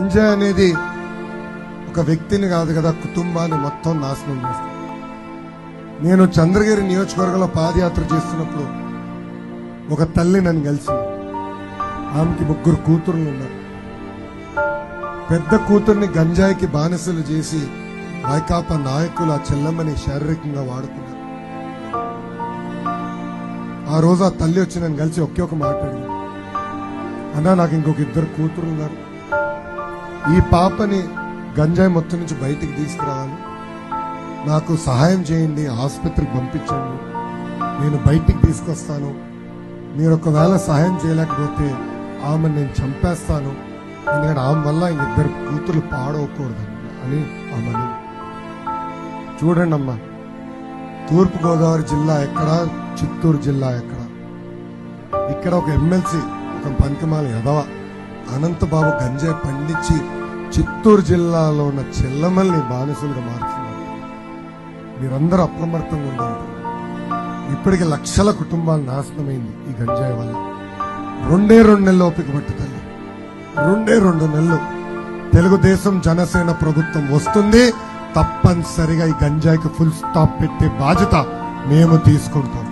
గంజాయి అనేది ఒక వ్యక్తిని కాదు కదా కుటుంబాన్ని మొత్తం నాశనం చేస్తుంది. నేను చంద్రగిరి నియోజకవర్గంలో పాదయాత్ర చేస్తున్నప్పుడు ఒక తల్లి నన్ను కలిసింది ఆమెకి ముగ్గురు కూతుర్లు ఉన్నారు. పెద్ద కూతుర్ని గంజాయికి బానిసలు చేసి వైకాపా నాయకులు ఆ చెల్లమ్మని శారీరకంగా వాడుకున్నారు. ఆ రోజు ఆ తల్లి వచ్చి నన్ను కలిసి ఒకే ఒక మాట్లాడింది అన్నా నాకు ఇంకొక ఇద్దరు కూతురు ఉన్నారు. ఈ పాపని గంజాయి మొత్తం నుంచి బయటికి తీసుకురావాలి. నాకు సహాయం చేయండి ఆసుపత్రికి పంపించండి. నేను బయటికి తీసుకొస్తాను. మీరు ఒకవేళ సహాయం చేయలేకపోతే ఆమె నేను చంపేస్తాను. ఎందుకంటే ఆమె వల్ల ఇద్దరు కూతురు పాడవకూడదు అని ఆమె చూడండి అమ్మా తూర్పుగోదావరి జిల్లా ఎక్కడ చిత్తూరు జిల్లా ఎక్కడ? ఇక్కడ ఒక ఎమ్మెల్సీ ఒక పంకిమాల ఎదవ అనంతబాబు గంజాయి పండించి చిత్తూరు జిల్లాలో ఉన్న చెల్లమల్ని బానిసలుగా మారుతున్నారు మీరందరూ అప్రమత్తంగా ఉన్నారు ఇప్పటికి లక్షల కుటుంబాలు నాశనమైంది ఈ గంజాయి వల్ల. రెండే రెండు నెలలు ఓపిక తల్లి. రెండే రెండు నెలలు. తెలుగుదేశం జనసేన ప్రభుత్వం వస్తుంది తప్పనిసరిగా ఈ గంజాయికి ఫుల్ స్టాప్ పెట్టే బాధ్యత మేము తీసుకుంటాం.